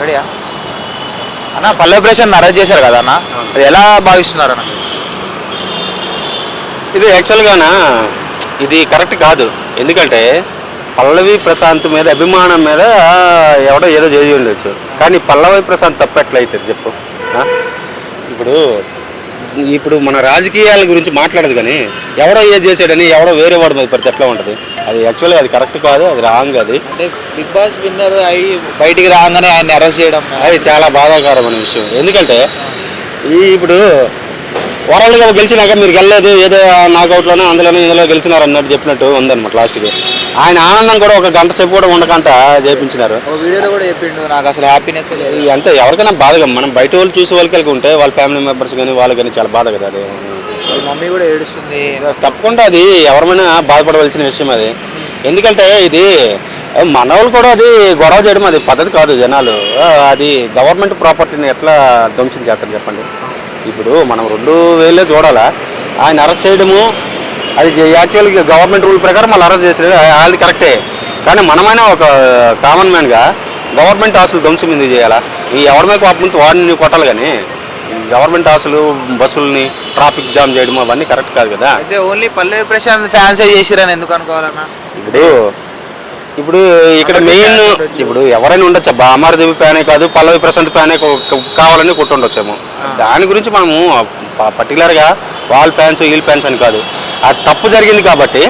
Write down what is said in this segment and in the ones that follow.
రెడీయా? అన్న పల్లె ప్రశాంత్ అరెస్ట్ చేశారు కదా అన్న? అది ఎలా భావిస్తున్నారు అన్న ఇది యాక్చువల్గానా ఇది కరెక్ట్ కాదు. ఎందుకంటే పల్లవి ప్రశాంత్ మీద అభిమానం మీద ఎవడో ఏదో చేసి ఉండొచ్చు. కానీ పల్లవి ప్రశాంత్ తప్పు ఎట్లయితుంది చెప్పు? ఇప్పుడు ఇప్పుడు మన రాజకీయాల గురించి మాట్లాడదు కానీ ఎవడో ఏది చేసాడని ఎవడో వేరే వాడి మీద పడితే ఎట్లా ఉంటుంది? అది యాక్చువల్గా అది కరెక్ట్ కాదు అది రాంగ్ అది. అంటే బిగ్ బాస్ విన్నర్ అయి బయటికి రాగానే ఆయన అరెస్ట్ చేయడం. అది చాలా బాధాకరమైన విషయం. ఎందుకంటే ఈ ఇప్పుడు వరల్డ్ కప్ గెలిచినాక మీరు గెలలేదు ఏదో నాకౌట్లోనే అందులోనే ఇందులో గెలిచినారు అన్నట్టు చెప్పినట్టు ఉందన్నమాట లాస్ట్కి ఆయన ఆనందం కూడా ఒక గంట సేపు కూడా ఉండకంట చేయించినారు ఒక వీడియోలో కూడా చెప్పిండు నాకు అసలు హ్యాపీనెస్ అంతే ఎవరికైనా బాధగా మనం బయట వాళ్ళు చూసే వాళ్ళకి ఉంటే వాళ్ళ ఫ్యామిలీ మెంబర్స్ కానీ వాళ్ళు కానీ చాలా బాధ కదా అది. వాళ్ళ మమ్మీ కూడా ఏడుస్తుంది. తప్పకుండా అది ఎవరమైనా బాధపడవలసిన విషయం అది. ఎందుకంటే ఇది మన వాళ్ళు కూడా అది గొడవ చేయడం అది పద్ధతి కాదు జనాలు. అది గవర్నమెంట్ ప్రాపర్టీని ఎట్లా ధ్వంసం చేస్తారు చెప్పండి? ఇప్పుడు మనం రెండు వేలే చూడాలా. ఆయన అరెస్ట్ చేయడము అది యాక్చువల్గా గవర్నమెంట్ రూల్ ప్రకారం వాళ్ళు అరెస్ట్ చేసారు వాళ్ళు కరెక్టే. కానీ మనమైనా ఒక కామన్ మ్యాన్గా గవర్నమెంట్ ఆస్తులు ధ్వంసం ఎందుకు చేయాలా? ఈ ఎవరి మీద కోపం వాడిని కొట్టాలి కానీ. గవర్నమెంట్ ఆస్తులు బస్సుల్ని ట్రాఫిక్ జామ్ చేయడం అవన్నీ కరెక్ట్ కాదు కదా. అయితే ఓన్లీ పల్లె ప్రశాంత్ ఫ్యాన్సే చేసిరని ఎందుకు అనుకోవాలన్నా? ఇప్పుడు ఇప్పుడు ఇక్కడ మెయిన్ ఇప్పుడు ఎవరైనా ఉండొచ్చు. అబ్బా అమర్దీప్ ఫ్యానే కాదు పల్లవి ప్రశాంత్ ఫ్యానే కావాలని కొట్టుండొచ్చేమో. దాని గురించి మనము పర్టికులర్గా వాళ్ళ ఫ్యాన్స్ వీళ్ళ ఫ్యాన్స్ అని కాదు. అది తప్పు జరిగింది కాబట్టి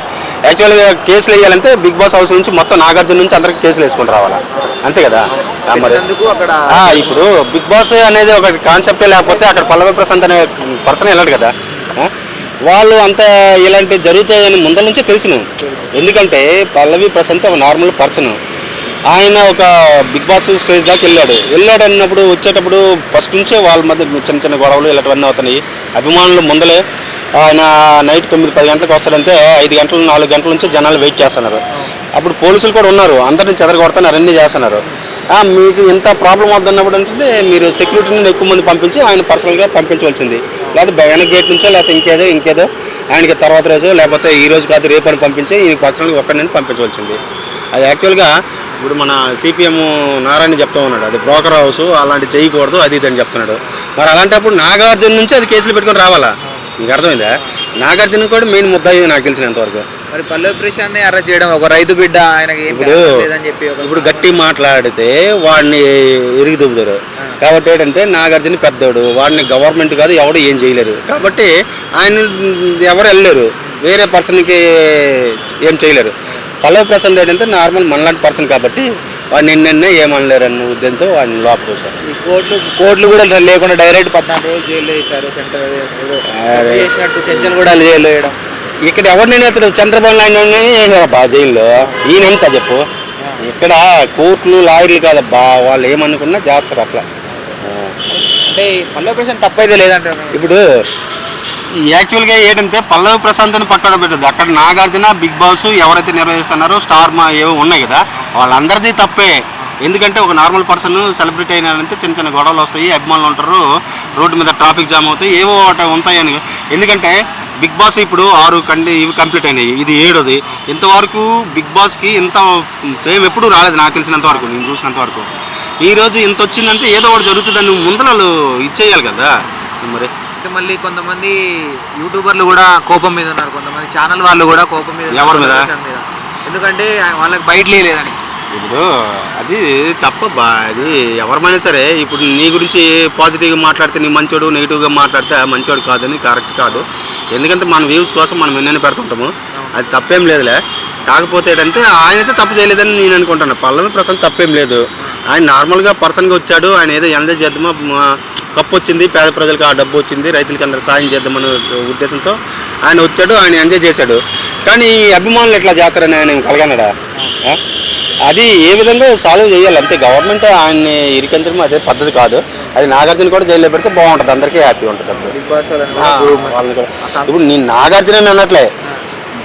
యాక్చువల్గా కేసులు వేయాలంటే బిగ్ బాస్ హౌస్ నుంచి మొత్తం నాగార్జున నుంచి అందరికి కేసులు వేసుకొని రావాలా? అంతే కదా? మరి. ఇప్పుడు బిగ్ బాస్ అనేది ఒక కాన్సెప్టే లేకపోతే అక్కడ పల్లవి ప్రశాంత్ అనే పర్సన్ వెళ్ళాడు కదా? వాళ్ళు అంత ఇలాంటి జరుగుతాయని ముందర నుంచే తెలుసును ఎందుకంటే పల్లవి ప్రశాంత్ ఒక నార్మల్ పర్సన్. ఆయన ఒక బిగ్ బాస్ స్టేజ్ దాకా వెళ్ళాడు. వెళ్ళాడు అన్నప్పుడు వచ్చేటప్పుడు ఫస్ట్ నుంచే వాళ్ళ మధ్య చిన్న చిన్న గొడవలు ఇలాంటివన్నీ అవుతున్నాయి. అభిమానులు ముందలే. ఆయన నైట్ తొమ్మిది పది గంటలకు వస్తాడంటే ఐదు గంటలు నాలుగు గంటల నుంచి జనాలు వెయిట్ చేస్తున్నారు. అప్పుడు పోలీసులు కూడా ఉన్నారు అందరిని చెదరగొడుతున్నారు అన్నీ చేస్తున్నారు. మీకు ఇంత ప్రాబ్లం అవుతున్నప్పుడు అంటే మీరు సెక్యూరిటీని ఎక్కువ మంది పంపించి ఆయన పర్సనల్గా పంపించవలసింది. లేకపోతే వెనక గేట్ నుంచో లేకపోతే ఇంకేదో ఇంకేదో ఆయనకి తర్వాత రోజు లేకపోతే ఈ రోజు కాదు రేపు అని పంపించి ఈ పర్సనల్గా ఒక్కడిని పంపించవలసింది. అది యాక్చువల్గా ఇప్పుడు మన సిపిఎం నారాయణ చెప్తా ఉన్నాడు అది బ్రోకర్ హౌస్ అలాంటి చేయకూడదు అది ఇది అని చెప్తున్నాడు. మరి అలాంటప్పుడు నాగార్జున నుంచి అది కేసులు పెట్టుకొని రావాలా? మీకు అర్థమైందా? నాగార్జున కూడా మెయిన్ ముద్దాయి నాకు తెలిసినంతవరకు మరి పల్లె ప్రశాంత్ అరెస్ట్ చేయడం ఒక రైతు బిడ్డ ఆయనకి ఏం ఇప్పుడు చెప్పి ఇప్పుడు గట్టి మాట్లాడితే వాడిని ఇరిగి దుబ్బుతారు. కాబట్టి ఏంటంటే నాగార్జున పెద్దోడు వాడిని గవర్నమెంట్ కాదు ఎవడు ఏం చేయలేరు. కాబట్టి ఆయన ఎవరు వెళ్ళలేరు. వేరే పర్సన్కి ఏం చేయలేరు. పల్లవి ప్రశాంత్ ఏంటంటే నార్మల్ మనలాంటి పర్సన్ కాబట్టి వాడిని నిన్నే ఏమనలేరు అన్న ఉద్దేశంతో వాడిని లోపల ఈ కోర్టులు కోర్టులు కూడా లేకుండా డైరెక్ట్ పద్నాలుగు రోజులు జైల్లో వేశారు సెంటర్. చేసినట్టు చెంచల్ కూడా జైల్లో వేయడం. ఇక్కడ ఎవరిని నేతలు చంద్రబాబు నాయుడు వేసారబ్బా జైల్లో. ఈయనంతా చెప్పు? ఇక్కడ కోర్టులు లాయర్లు కాదబ్బా వాళ్ళు ఏమనుకున్నా చేస్తారు అట్లా. అంటే పల్లె ప్రశాంత్ తప్పైతే లేదంటారు. ఇప్పుడు యాక్చువల్గా ఏంటంటే పల్లవి ప్రశాంత్ని పక్కన పెట్టదు అక్కడ నాగార్జున బిగ్ బాస్ ఎవరైతే నిర్వహిస్తున్నారో స్టార్ మా ఏవో ఉన్నాయి కదా. వాళ్ళందరిది తప్పే. ఎందుకంటే ఒక నార్మల్ పర్సన్ సెలబ్రిటీ అయినారంటే చిన్న చిన్న గొడవలు వస్తాయి అభిమానులు ఉంటారు రోడ్డు మీద ట్రాఫిక్ జామ్ అవుతాయి ఏవో ఒకటి ఉంటాయని. ఎందుకంటే బిగ్ బాస్ ఇప్పుడు ఆరు కండి ఇవి కంప్లీట్ అయినాయి. ఇది ఏడోది. ఇంతవరకు బిగ్ బాస్కి ఇంత ఫేమ్ ఎప్పుడూ రాలేదు నాకు తెలిసినంత వరకు నేను చూసినంత వరకు. ఈ రోజు ఇంత వచ్చిందంటే ఏదో ఒకటి జరుగుతుందని ముందరలు ఇచ్చేయాలి కదా. మరి అంటే మళ్ళీ కొంతమంది యూట్యూబర్లు కూడా కోపం మీద ఉన్నారు. కొంతమంది ఛానల్ వాళ్ళు కూడా కోపం మీద ఎవరి మీద? ఎందుకంటే వాళ్ళకి బయట లేదని ఇప్పుడు అది తప్పబ్బా అది ఎవరమైనా సరే ఇప్పుడు నీ గురించి పాజిటివ్గా మాట్లాడితే నీ మంచోడు నెగిటివ్గా మాట్లాడితే ఆ మంచోడు కాదని కరెక్ట్ కాదు. ఎందుకంటే మన వ్యూస్ కోసం మనం ఎన్నైనా పెడుతుంటాము. అది తప్పేం లేదులే. కాకపోతే ఏంటంటే ఆయన అయితే తప్పు చేయలేదని నేను అనుకుంటాను. పల్లవి ప్రశాంత్ తప్పేం లేదు. ఆయన నార్మల్గా పర్సన్గా వచ్చాడు. ఆయన ఏదో ఎంజాయ్ చేద్దామా మా- కప్పు వచ్చింది పేద ప్రజలకు ఆ డబ్బు వచ్చింది రైతులకి అందరూ సాయం చేద్దామనే ఉద్దేశంతో ఆయన వచ్చాడు ఆయన ఎంజాయ్ చేశాడు. కానీ ఈ అభిమానులు ఎట్లా చేస్తారని ఆయన కలగనడా? అది ఏ విధంగా సాల్వ్ చేయాలి? అంతే గవర్నమెంట్ ఆయన్ని ఇరికించడం అదే పద్ధతి కాదు. అది నాగార్జున కూడా జైల్లో పెడితే బాగుంటుంది అందరికీ హ్యాపీ ఉంటుంది ఇప్పుడు నేను నాగార్జున అని అనట్లే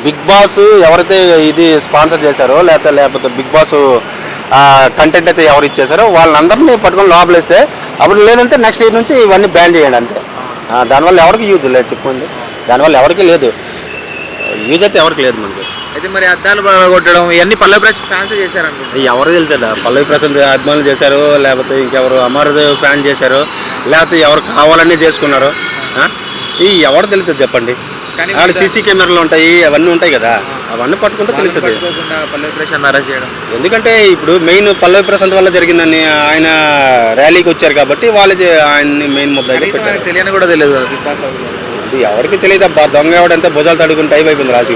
బిగ్ బాస్ ఎవరైతే ఇది స్పాన్సర్ చేశారో లేకపోతే లేకపోతే బిగ్ బాస్ కంటెంట్ అయితే ఎవరు ఇచ్చేసారో వాళ్ళందరినీ పట్టుకొని లోపలేస్తే అప్పుడు లేదంటే నెక్స్ట్ ఇయర్ నుంచి ఇవన్నీ బ్యాన్ చేయండి అంతే. దానివల్ల ఎవరికి యూజ్ లేదు చెప్పండి. దానివల్ల ఎవరికి లేదు. యూజ్ అయితే ఎవరికి లేదు మనకి. అయితే మరి అద్దాలు కొట్టడం ఇవన్నీ పల్లవి ప్రకాష్ ఫ్యాన్స్ చేశారు అనుకుంటా ఎవరు తెలుసా పల్లవి ప్రశాంత్ అభిమానులు చేశారు లేకపోతే ఇంకెవరు అమరదేవ్ ఫ్యాన్ చేశారు లేకపోతే ఎవరు కావాలనే చేసుకున్నారు? ఈ ఎవరు తెలుస్తుంది చెప్పండి. మిగతా- సీసీ కెమెరాలు ఉంటాయి అవన్నీ ఉంటాయి కదా. అవన్నీ పట్టుకుంటే తెలుస్తుంది. పట్టుకోకుండా పల్లవి ప్రశాంత్ అరెస్ట్ చేయడం. ఎందుకంటే ఇప్పుడు మెయిన్ పల్లవి ప్రశాంత్ వల్ల జరిగిందని ఆయన ర్యాలీకి వచ్చారు కాబట్టి వాళ్ళు ఆయన్ని మెయిన్ ఆయనకు తెలియని కూడా తెలియదు ఎవరికి తెలియదు అబ్బా దొంగ ఎవడంతా భుజాలు తడుకుని టైప్ అయిపోయింది రాసి